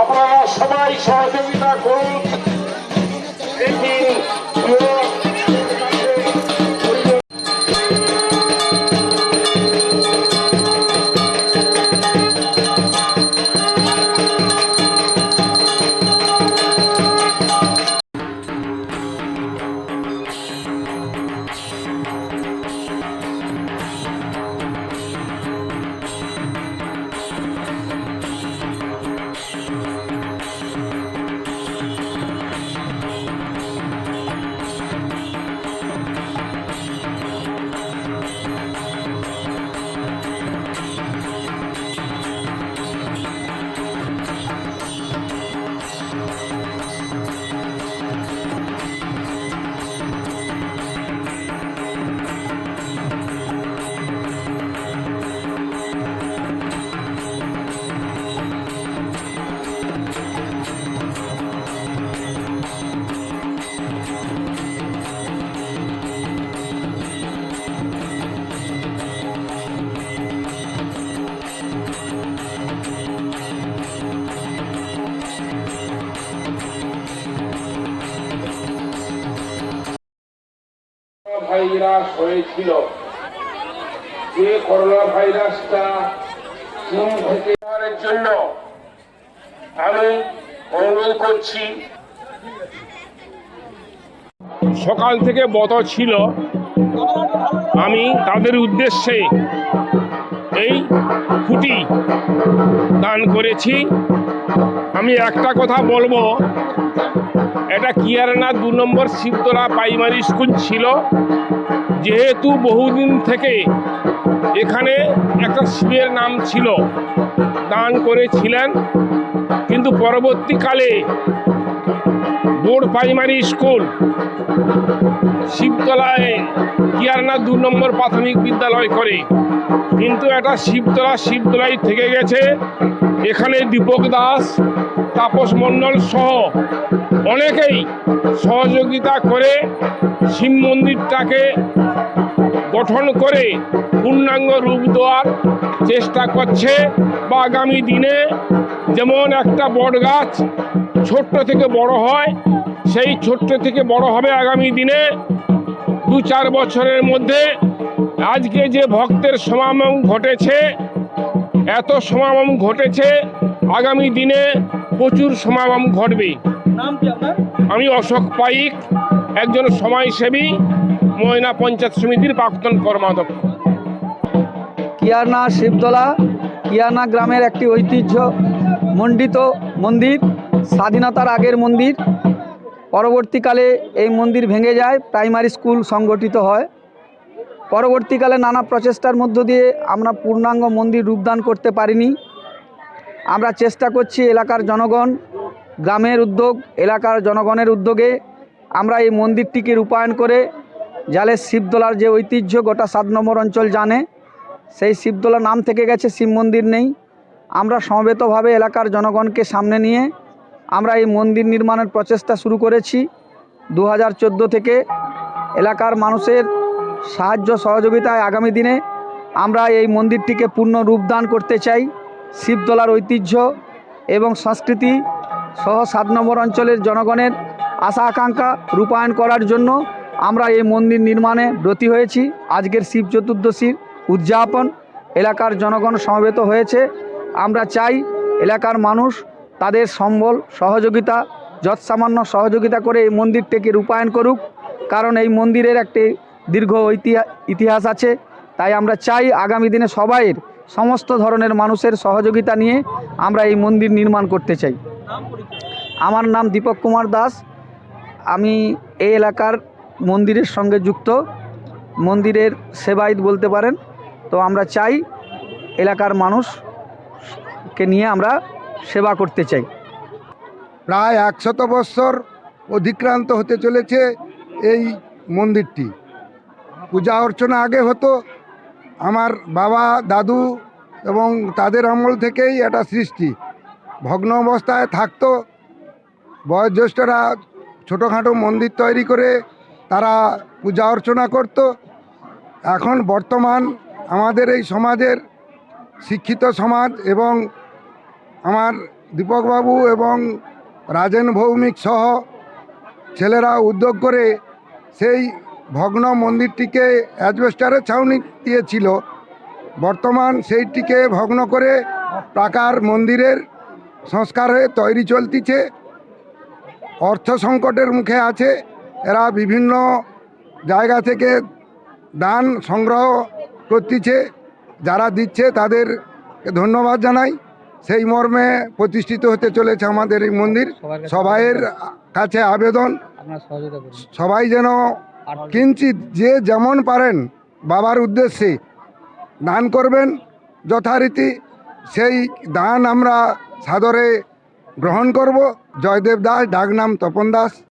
আপনারা সবাই সহযোগিতা করুন। ভাইরাস হয়েছিল। যে করোনা ভাইরাসটা চীন থেকে জন্য আমি অনুরোধ করছি। সকাল থেকে বত ছিল। আমি তাদের উদ্দেশ্যে এই খুঁটি দান করেছি। আমি একটা কথা বলব, এটা কিয়ারনা দু নম্বর শিবতলা প্রাইমারি স্কুল ছিল। যেহেতু বহুদিন থেকে এখানে একটা শিবের নাম ছিল, দান করেছিলেন, কিন্তু পরবর্তীকালে বোর্ড প্রাইমারি স্কুল শিবতলায় কিয়ারনা দু নম্বর প্রাথমিক বিদ্যালয় করে। কিন্তু এটা শিবতলা শিবতলায় থেকে গেছে, এখানে দীপক দাস, তাপস মণ্ডল সহ অনেকেই সহযোগিতা করে শিব মন্দিরটাকে গঠন করে পূর্ণাঙ্গ রূপ দেওয়ার চেষ্টা করছে। বা আগামী দিনে যেমন একটা বট গাছ ছোট্ট থেকে বড় হয়, সেই ছোট্ট থেকে বড় হবে আগামী দিনে। দু চার বছরের মধ্যে আজকে যে ভক্তের সমাগম ঘটেছে, এত সমাগম ঘটেছে, আগামী দিনে প্রচুর সমাগম ঘটবে। আমি অশোক পাইক একজন সমাজসেবী ময়না পঞ্চায়েত সমিতির প্রাক্তন কর্মাধ্যক্ষ। কিয়ারনা শিবতলা কিয়ারনা গ্রামের একটি ঐতিহ্য মণ্ডিত মন্দির স্বাধীনতার আগের মন্দির। পরবর্তীকালে এই মন্দির ভেঙে যায় প্রাইমারি স্কুল সংগঠিত হয়। পরবর্তীকালে নানা প্রচেষ্টার মধ্য দিয়ে আমরা পূর্ণাঙ্গ মন্দির রূপদান করতে পারিনি। আমরা চেষ্টা করছি এলাকার জনগণ গ্রামের উদ্যোগ, এলাকার জনগণের উদ্যোগে আমরা এই মন্দিরটিকে রূপায়ণ করে জালের শিবদোলার যে ঐতিহ্য, গোটা সাত নম্বর অঞ্চল জানে। সেই শিবদোলা নাম থেকে গেছে শিব মন্দির নেই। আমরা সমবেতভাবে এলাকার জনগণকে সামনে নিয়ে আমরা এই মন্দির নির্মাণের প্রচেষ্টা শুরু করেছি। দু হাজার চোদ্দ থেকে এলাকার মানুষের সাহায্য সহযোগিতায় আগামী দিনে আমরা এই মন্দিরটিকে পূর্ণ রূপদান করতে চাই। শিবদোলার ঐতিহ্য এবং সংস্কৃতি সহ সাত নম্বর অঞ্চলের জনগণের আশা আকাঙ্ক্ষা রূপায়ণ করার জন্য আমরা এই মন্দির নির্মাণে ব্রতী হয়েছি। আজকের শিব চতুর্দশীর উদযাপন এলাকার জনগণ সমবেত হয়েছে। আমরা চাই এলাকার মানুষ তাদের সম্বল, সহযোগিতা, যৎসামান্য সহযোগিতা করে এই মন্দিরটিকে রূপায়ণ করুক। কারণ এই মন্দিরের একটি দীর্ঘ ইতিহাস আছে। তাই আমরা চাই আগামী দিনে সবাইয়ের, সমস্ত ধরনের মানুষের সহযোগিতা নিয়ে আমরা এই মন্দির নির্মাণ করতে চাই। আমার নাম দীপক কুমার দাস। আমি এই এলাকার মন্দিরের সঙ্গে যুক্ত। মন্দিরের সেবায়িত বলতে পারেন। তো আমরা চাই এলাকার মানুষকে নিয়ে আমরা সেবা করতে চাই। প্রায় একশত বৎসর অধিক্রান্ত হতে চলেছে এই মন্দিরটি। পূজা অর্চনা আগে হতো। আমার বাবা দাদু এবং তাদের আমল থেকেই এটা সৃষ্টি। ভগ্ন অবস্থায় থাকতো। বয়োজ্যেষ্ঠরা ছোটোখাটো মন্দির তৈরি করে তারা পূজা অর্চনা করত। এখন বর্তমান আমাদের এই সমাজের শিক্ষিত সমাজ এবং আমার দীপকবাবু এবং রাজেন ভৌমিক সহ ছেলেরা উদ্যোগ করে সেই ভগ্ন মন্দিরটিকে অ্যাজবেস্টারের ছাউনি দিয়েছিল। বর্তমান সেইটিকে ভগ্ন করে প্রাকার মন্দিরের সংস্কার হয়ে তৈরি চলতিছে। অর্থ সংকটের মুখে আছে। এরা বিভিন্ন জায়গা থেকে দান সংগ্রহ করতেছে। যারা দিচ্ছে তাদের ধন্যবাদ জানাই। সেই মর্মে প্রতিষ্ঠিত হতে চলেছে আমাদের এই মন্দির। সবাইয়ের কাছে আবেদন। সবাই যেন কিঞ্চিত যে যেমন পারেন বাবার উদ্দেশ্যে দান করবেন যথারীতি। সেই দান আমরা সাদরে গ্রহণ করব। জয়দেব দাস ডাকনাম তপন দাস।